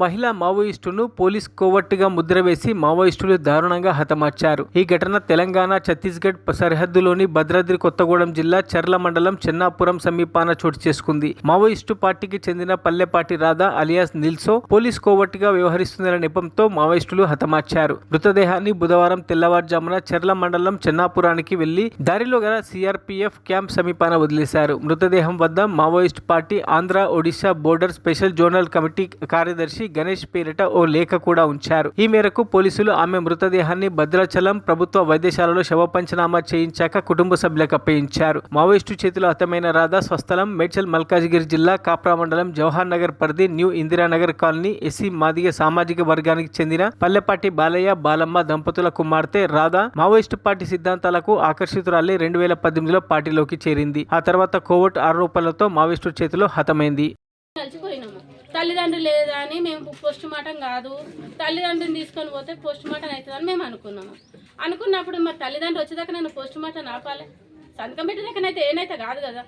మహిళా మావోయిస్టును పోలీస్ కోవట్టుగా ముద్ర వేసి మావోయిస్టులు దారుణంగా హతమార్చారు. ఈ ఘటన తెలంగాణ ఛత్తీస్గఢ్ సరిహద్దులోని భద్రాద్రి కొత్తగూడెం జిల్లా చర్ల మండలం చెన్నాపురం సమీపాన చోటు చేసుకుంది. మావోయిస్టు పార్టీకి చెందిన పల్లెపాటి రాధా అలియాస్ నిల్సో పోలీస్ కోవట్టుగా వ్యవహరిస్తున్న నెపంతో మావోయిస్టులు హతమార్చారు. మృతదేహాన్ని బుధవారం తెల్లవారుజామున చెర్ల మండలం చెన్నాపురానికి వెళ్ళి దారిలో గల సిఆర్పీఎఫ్ క్యాంప్ సమీపాన వదిలేశారు. మృతదేహం వద్ద Maoist party Andhra Odisha border special zonal committee కార్యదర్శి గణేష్ పేరిట ఓ లేఖ కూడా ఉంచారు. ఈ మేరకు పోలీసులు ఆమె మృతదేహాన్ని భద్రాచలం ప్రభుత్వ వైద్యశాలలో శవ పంచనామా చేయించాక కుటుంబ సభ్యులకు అప్పగించారు. మావోయిస్టు చేతిలో హతమైన రాధా స్వస్థలం మేడ్చల్ మల్కాజిగిరి జిల్లా కాప్రా మండలం జవహర్ నగర్ పరిధి new Indiranagar colony SC Madiga సామాజిక వర్గానికి చెందిన పల్లెపాటి బాలయ్య బాలమ్మ దంపతుల కుమార్తె రాధా మావోయిస్టు పార్టీ సిద్ధాంతాలకు ఆకర్షితురాలి రెండు వేల పద్దెనిమిదిలో పార్టీలోకి చేరింది. ఆ తర్వాత కోవట్ ఆరోపణలతో మావోయిస్టు చేతిలో హతమైంది. తల్లిదండ్రులు లేదా అని మేము పోస్ట్ మార్టం కాదు. తల్లిదండ్రుని తీసుకొని పోతే పోస్ట్ మార్టం అవుతుందని మేము అనుకున్నాము అనుకున్నప్పుడు మరి తల్లిదండ్రులు వచ్చేదాకా నేను పోస్ట్ మార్టం ఆపాలి? సంతకం పెట్టేదాకనైతే ఏనైతే కాదు కదా.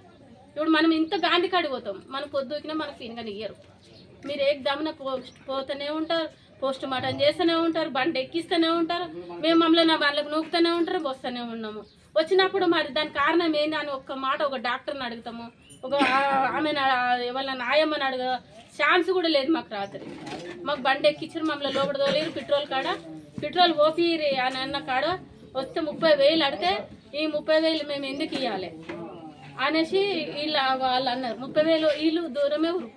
ఇప్పుడు మనం ఇంత గాంధీ కాడికి పోతాం. పొద్దుకినా మనకు ఫీన్గా ఇయ్యరు మీరు ఏ దమ్మున పోస్ట్ పోతూనే ఉంటారు పోస్ట్ మార్టం చేస్తూనే ఉంటారు బండి ఎక్కిస్తూనే ఉంటారు మేము మమ్మల్ని నా వాళ్ళకి నూకుతూనే ఉంటారు వస్తూనే ఉన్నాము. వచ్చినప్పుడు మరి దాని కారణం ఏంది అని ఒక్క మాట ఒక డాక్టర్ని అడుగుతాము. ఒక ఆమె ఆమెను వాళ్ళ నాయమ్మని అడగ ఛాన్స్ కూడా లేదు మాకు రాత్రి. మాకు బండి ఎక్కిచ్చారు మమ్మల్ని లోపల తోలేరు పెట్రోల్ కాడ. పెట్రోల్ ఓపిరి అని అన్న కాడ వస్తే ముప్పై వేలు అడితే ఈ ముప్పై వేలు మేము ఎందుకు ఇవ్వాలి అనేసి వీళ్ళ వాళ్ళు అన్నారు ముప్పై వేలు వీళ్ళు దూరమే ఊరు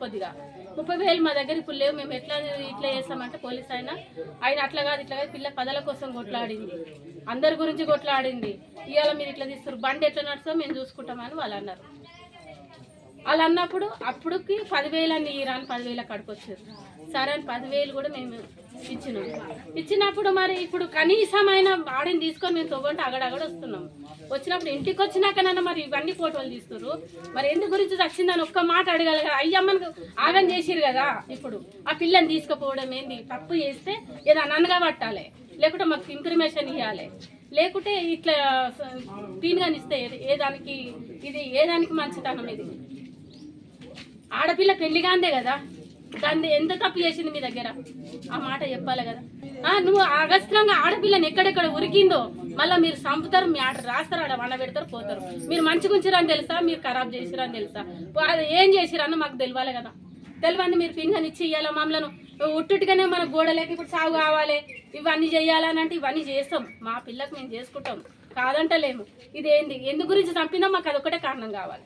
ముప్పై వేలు మా దగ్గర ఇప్పుడు లేవు మేము ఎట్లా ఇట్లా చేస్తామంటే పోలీస్ ఆయన ఆయన అట్లా కాదు ఇట్లా కాదు పిల్ల పదల కోసం కొట్లాడింది. అందరి గురించి కొట్లాడింది. ఇవాళ మీరు ఇట్లా తీస్తారు బండి ఎట్లా నడుస్తా మేము చూసుకుంటామని వాళ్ళు అన్నారు. వాళ్ళు అన్నప్పుడు అప్పుడుకి పదివేలు అని ఇరాని పదివేల కాడికి వచ్చారు సరే అని పదివేలు కూడా మేము ఇచ్చినాం. ఇచ్చినప్పుడు మరి ఇప్పుడు కనీసమైన ఆడిని తీసుకొని మేము తొగంటే అగడగడ వస్తున్నాం. వచ్చినప్పుడు ఇంటికి వచ్చినాకనన్నా మరి ఇవన్నీ ఫోటోలు తీస్తున్నారు మరి ఎందు గురించి వచ్చిందని ఒక్క మాట అడగాలి కదా. అయ్యమ్మని ఆగం చేసిరు కదా ఇప్పుడు. ఆ పిల్లని తీసుకుపోవడం ఏంది? తప్పు చేస్తే ఏదో అనగా పట్టాలి. లేకుంటే మాకు ఇన్ఫర్మేషన్ ఇవ్వాలి లేకుంటే ఇట్లా క్లీన్గా ఇస్తే ఏ- ఏ దానికి ఇది ఏ దానికి మంచితనం ఇది? ఆడపిల్ల పెళ్ళిగాందే కదా దాన్ని ఎంత తప్పు చేసింది మీ దగ్గర? ఆ మాట చెప్పాలి కదా. నువ్వు అగస్త్రంగా ఆడపిల్లని ఎక్కడెక్కడ ఉరికిందో మళ్ళీ మీరు చంపుతారు మీ ఆడ రాస్తారు ఆడ వండ పెడతారు పోతారు. మీరు మంచి గుంచిరని తెలుసా? మీరు ఖరాబ్ చేసిరని తెలుసా? అది ఏం చేసిరని మాకు తెలియాలి కదా. తెలివండి మీరు పింఛన్ ఇచ్చి ఇవ్వాలి మమ్మలను? ఉట్టుగానే మన గోడలేక ఇప్పుడు సాగు కావాలి. ఇవన్నీ చేయాలని అంటే ఇవన్నీ చేస్తాం. మా పిల్లకు మేము చేసుకుంటాం. కాదంటలేము. ఇది ఏంది ఎందు గురించి చంపినా మాకు అదొకటే కారణం కావాలి.